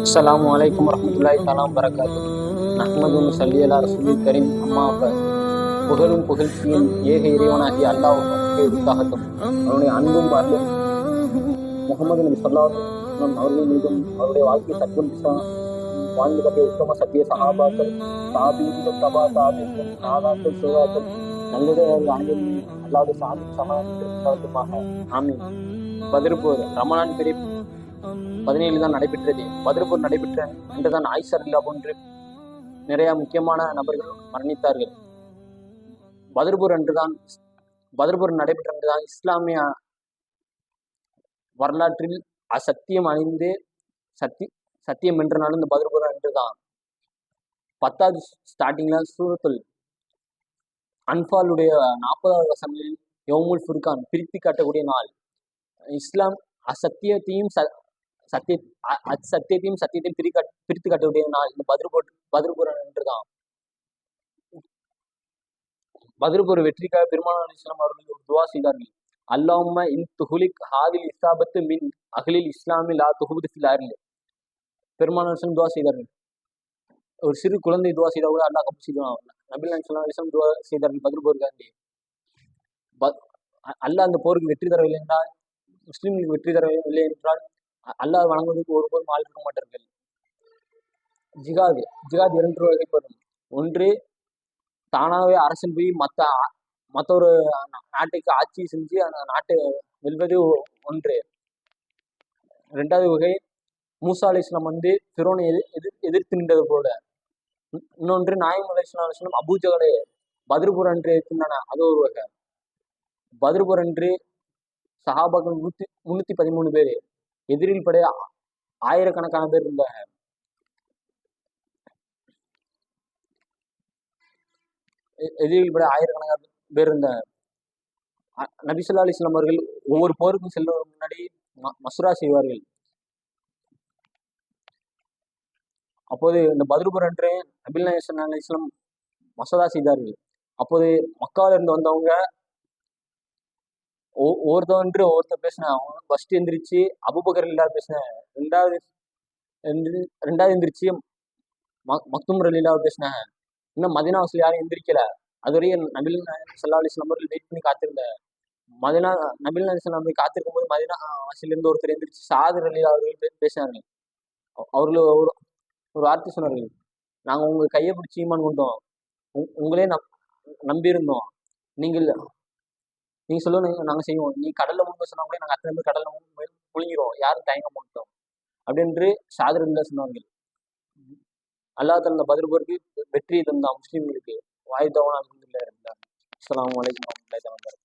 அஸ்லாம் வலைக்கம் வரமத்துல்லாய் தலாம் பரகாத்து நஹ்மது சல்லி அலா ரசூலி கரீம் அம்மா அப்பா புகழும் புகழ்ச்சியும் ஏக இறைவனாகி அல்லாஹ் உத்தாகட்டும் அவனுடைய அன்பும் பார்வையும் முகமது நபி சொல்லாஹம் அவர்கள் மீதும் அவருடைய வாழ்க்கை சற்றும் வாழ்ந்து கட்டிய உத்தம சத்திய சகாபாக்கள் சாபீதிகள் சபா சாபீர்கள் நாதாக்கள் சேவாக்கள் நல்லதே அவர்கள் அனைவரும் அல்லாத சாமி சமாளிப்பதற்காக ஆமீன் பதிர்பூர் ரமலான் பெரிய பதினேழு தான் நடைபெற்றது. பதிர்பூர் நடைபெற்ற அன்றுதான் ஆயிஷர் இல்லா போன்று நிறைய முக்கியமான நபர்கள் மரணித்தார்கள். பதிர்பூர் அன்றுதான் பதிர்பூர் நடைபெற்ற அன்றுதான் இஸ்லாமிய வரலாற்றில் அசத்தியம் அழிந்து சத்தி சத்தியம் என்ற நாள் இந்த பதிர்பூர் அன்றுதான். பத்தாவது ஸ்டார்டிங்ல சூரத்துல் அன்பாலுடைய நாற்பதாவது வசனங்களில் யோமுல் ஃபுர்கான் பிரித்து காட்டக்கூடிய நாள். இஸ்லாம் அசத்தியத்தையும் ச சத்திய அ- அசத்தியத்தையும் சத்தியத்தையும் பிரிக்க பிரித்து கட்டக்கூடிய நாள் இந்த பதிர்போர் பதிர்புரம் என்றுதான். பதிர்புர வெற்றிக்காக பெருமானார் இஸ்லாம் அவர்கள் ஒரு துவா செய்தார்கள். அல்லாம இன் துஹுலிக் ஹாதில் இஸ்லாபத்து மின் அகலில் இஸ்லாமில் ஆ துஹுபுது ஃபில் அர்லி பெருமானார் இஸ்லாம் துவா செய்தார்கள். ஒரு சிறு குழந்தை துவா செய்தா கூட அல்லாஹ் கபூல் செய்வான். நபில் இஸ்லாம் இஸ்லாம் துவா செய்தார்கள். பதிர்போருக்காண்டி ப- அல்லாஹ் அந்த போருக்கு வெற்றி தரவில்லை என்றால் முஸ்லீம்களுக்கு வெற்றி தரவில்லை என்றால் அல்லாஹ் வணங்குவதற்கு ஒருபோதும் ஆள் இருக்க மாட்டார்கள். ஜிகாது ஜிகாது இரண்டு வகைப்படும் ஒன்று தானாகவே அரசன் போய் மற்ற மற்ற ஒரு நாட்டுக்கு ஆட்சி செஞ்சு அந்த நாட்டை வெல்வது ஒ- ஒன்று. ரெண்டாவது வகை மூசா அலி இஸ்லாம் வந்து ஃபிரோனை எதிர் எதிர் எதிர்த்து நின்றது போல. இன்னொன்று நாயம் அலி இஸ்லாம் அலிஸ்லாம் அபூஜகலை பதிர்பூர் என்று எதிர்த்துனான அது ஒரு வகை. பதிர்பூர் அன்று சஹாபாக்கள் நூத்தி முன்னூத்தி பதிமூணு பேர். எதிரில் படை ஆயிரக்கணக்கான பேர் இருந்தாங்க. எதிரில் படை ஆயிரக்கணக்கான பேர் இருந்தாங்க. அ- அலிஸ்லாம் அவர்கள் ஒவ்வொரு போருக்கும் செல்வதற்கு முன்னாடி ம- செய்வார்கள். அப்போது இந்த பத்ருபுர் அன்று நபில் நாயகம் அலி இஸ்லாம் மசோதா செய்தார்கள். அப்போது மக்காவில் இருந்து வந்தவங்க ஒ- ஒவ்வொருத்தவன்று ஒவ்வொருத்தர் அவங்க ஃபர்ஸ்ட் எந்திரிச்சு அபுபக்கர் இல்லா பேசினேன் ரெண்டாவது எந்திரி- ரெண்டாவது எந்திரிச்சு ம- மக்தும் ரலீலா பேசினேன் இன்னும் மதினா வசூல் யாரும் எந்திரிக்கல. அதுவரையும் நபில் நாயகம் ஸல்லல்லாஹு அலைஹி அவர்கள் வெயிட் பண்ணி காத்திருந்தேன் மதினா நபில் நாயகம் ஸல்லல்லாஹு காத்திருக்கும் போது மதினா வாசலில் இருந்து ஒருத்தர் எந்திரிச்சு சாதர் லீலா அவர்கள் பேசினார்கள். அவர்கள் ஒரு ஒரு வார்த்தை சொன்னார்கள். நாங்கள் உங்கள் கையை பிடிச்சி ஈமான் கொண்டோம். உங்களே நம் நம்பியிருந்தோம். நீங்கள் நீங்க சொல்லுங்க நாங்க செய்வோம். நீ கடல்ல முழுங்க சொன்னா கூட நாங்க அத்தனை பேர் கடல்ல முழுங்க முழுங்கிரும் யாரும் தயங்க மாட்டோம். அப்படின்னு சாதரில் சொன்னார்கள். அல்லாஹ் தந்த பதிர்போருக்கு வெற்றி தந்தான் முஸ்லீம்களுக்கு. வாய்தவன் அல்ஹம்துலில்லாஹ் இருந்தார் அஸ்ஸலாமு வலைக்கம் வரஹ்மத்துல்லாஹி வபரகாத்துஹு.